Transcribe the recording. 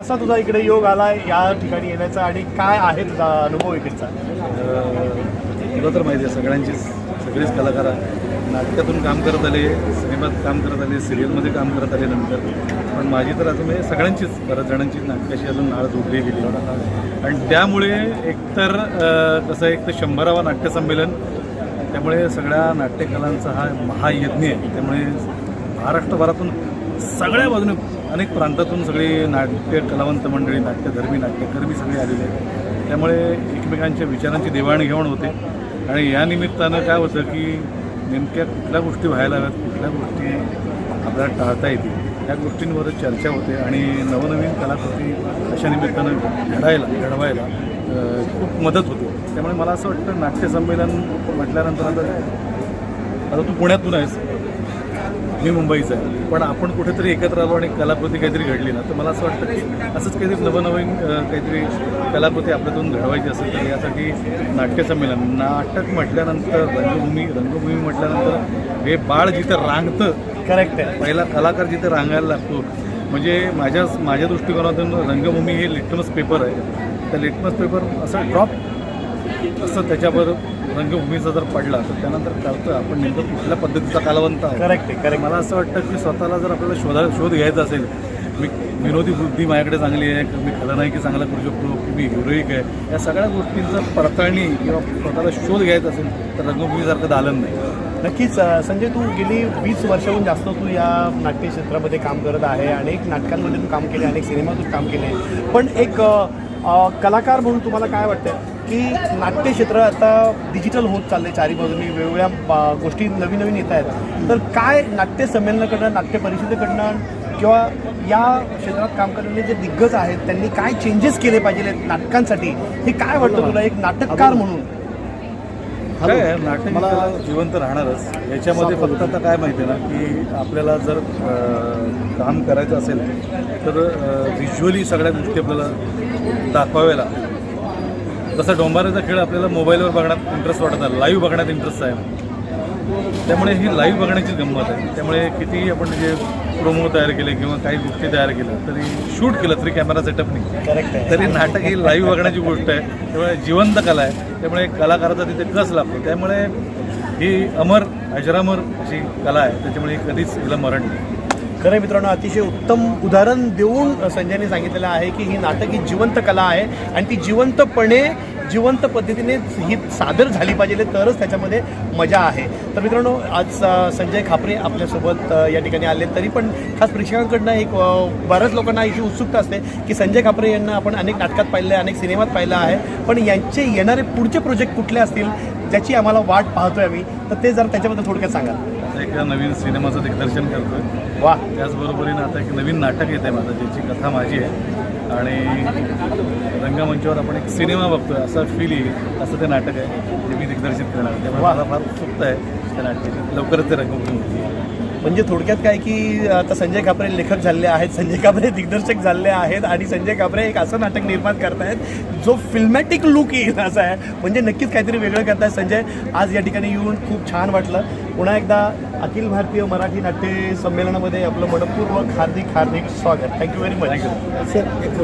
कसा तुझा इकडे योग आला या ठिकाणी येण्याचा आणि काय आहे तुझा अनुभव इकडचा? तुला तर माहिती आहे सगळ्यांचीच सगळेच कलाकार नाटकातून काम करत आले सिनेमात काम करत आले सिरियलमध्ये काम करत आले नंतर. पण माझी तर अजून म्हणजे सगळ्यांचीच बऱ्याच जणांची नाटकाशी अजून नाळ जोडली गेली. आणि त्यामुळे एकतर कसं आहे, एक तर शंभरावा नाट्यसंमेलन त्यामुळे सगळ्या नाट्यकलांचा हा महायज्ञ आहे. त्यामुळे महाराष्ट्रभरातून सगळ्या बाजूने अनेक प्रांतातून सगळी नाट्य कलावंत मंडळी नाट्यधर्मी नाट्यकर्मी सगळे आलेले आहेत. त्यामुळे एकमेकांच्या विचारांची देवाणघेवाण होते. आणि या निमित्तानं काय होतं की नेमक्या कुठल्या गोष्टी व्हायला हव्यात कुठल्या गोष्टी आपल्याला टाळता येतील त्या गोष्टींवर चर्चा होते. आणि नवनवीन कलाकृती अशा निमित्तानं घडायला घडवायला खूप मदत होते. त्यामुळे मला असं वाटतं नाट्यसंमेलन म्हटल्यानंतर आता आता तू पुण्यातून आहेस. मी मुंबईचा आहे. पण आपण कुठेतरी एकत्र आलो आणि कलाकृती काहीतरी घडली ना तर मला असं वाटतं की असंच काहीतरी नवनवीन काहीतरी कलाकृती आपल्यातून घडवायची असेल तर यासाठी नाट्यसंमेलन नाटक म्हटल्यानंतर रंगभूमी रंगभूमी म्हटल्यानंतर हे बाळ जिथं रांगतं करेक्ट आहे. पहिला कलाकार जिथे रांगायला लागतो म्हणजे माझ्या माझ्या दृष्टिकोनातून रंगभूमी हे लिटमस पेपर आहे. त्या लिटमस पेपर असं ड्रॉप असं त्याच्यावर रंगभूमीचा जर पडला तर त्यानंतर कळतं आपण नेमकं कुठल्या पद्धतीचा कलावंत आहे करेक्ट आहे करेक्ट मला असं वाटतं की स्वतःला जर आपल्याला शोधा शोध घ्यायचा असेल मी विनोदी बुद्धी माझ्याकडे चांगली आहे मी खलनायकी चांगला करू शकतो की मी हिरोईक आहे या सगळ्या गोष्टींचा पडताळणी किंवा स्वतःला शोध घ्यायचा असेल तर रंगभूमीसारखं दालन नाही. नक्कीच संजय तू गेली वीस वर्षाहून जास्त तू या नाट्य क्षेत्रामध्ये काम करत आहे अनेक नाटकांमध्ये तू काम केले अनेक सिनेमातून काम केले. पण एक कलाकार म्हणून तुम्हाला काय वाटतं की नाट्य क्षेत्र आता डिजिटल होत चाललंय चारी बाजूनी वेगवेगळ्या गोष्टी नवीन नवीन येत आहेत तर काय नाट्य संमेलनाकडनं नाट्य परिषदेकडनं किंवा या क्षेत्रात काम करणारे जे दिग्गज आहेत त्यांनी काय चेंजेस केले पाहिजे नाटकांसाठी? हे काय वाटतं तुला? एक नाटककार म्हणून. काय आहे, नाटक मला जिवंत राहणारच. याच्यामध्ये फक्त आता काय माहिती आहे ना की आपल्याला जर काम करायचं असेल तर व्हिज्युअली सगळ्या गोष्टी आपल्याला दाखवाव्या लागतात. जसं डोंबाराचा खेळ आपल्याला मोबाईलवर बघण्यात इंटरेस्ट वाटत आहे लाईव्ह बघण्यात इंटरेस्ट आहे. त्यामुळे ही लाईव्ह बघण्याची गंमत आहे. त्यामुळे कितीही आपण जे प्रोमो तयार केले किंवा काही गोष्टी तयार केल्या तरी शूट केलं तरी कॅमेरा सेटअपनी करेक्ट आहे. तरी नाटक ही लाईव्ह बघण्याची गोष्ट आहे. त्यामुळे जिवंत कला आहे. त्यामुळे कलाकाराचा तिथे कस लागतो? त्यामुळे ही अमर अजरामर अशी कला आहे त्याच्यामुळे कधीच हिला मरण नाही. खरं मित्रांनो अतिशय उत्तम उदाहरण देऊन संजयने सांगितलेलं आहे की ही नाटक ही जिवंत कला आहे आणि ती जिवंतपणे जिवंत पद्धतीने ही सादर झाली पाहिजे तरच त्याच्यामध्ये मजा आहे. तर मित्रांनो आज संजय खापरे आपल्यासोबत या ठिकाणी आले. तरी पण खास प्रेक्षकांकडनं एक बऱ्याच लोकांना अशी उत्सुकता असते की संजय खापरे यांना आपण अनेक नाटकात पाहिलं आहे अनेक सिनेमात पाहिलं आहे. पण यांचे येणारे पुढचे प्रोजेक्ट कुठले असतील ज्याची आम्हाला वाट पाहतोय आम्ही तर ते जरा त्याच्याबद्दल थोडक्यात सांगा. आता एका नवीन सिनेमाचं दिग्दर्शन करतोय. वा. त्याचबरोबरीनं आता एक नवीन नाटक येत आहे माझं ज्याची कथा माझी आहे. आणि रंगमंचावर आपण एक सिनेमा बघतोय असा फील येईल असं ते नाटक आहे जे मी दिग्दर्शित करणार आहे. त्यामुळे. मला फार उत्सुकता आहे त्या नाटकाची. लवकरच ते रंगभूमी म्हणजे थोडक्यात काय की आता संजय कापरे लेखक झालेले आहेत संजय कापरे दिग्दर्शक झालेले आहेत आणि संजय कापरे एक असं नाटक निर्माण करतायत जो फिल्मॅटिक लुक येईल असं आहे. म्हणजे नक्कीच काहीतरी वेगळं करतायत. संजय आज या ठिकाणी येऊन खूप छान वाटलं. पुन्हा एकदा अखिल भारतीय मराठी नाट्य संमेलनामध्ये आपलं मनपूर्वक हार्दिक हार्दिक स्वागत. Thank you very much thank you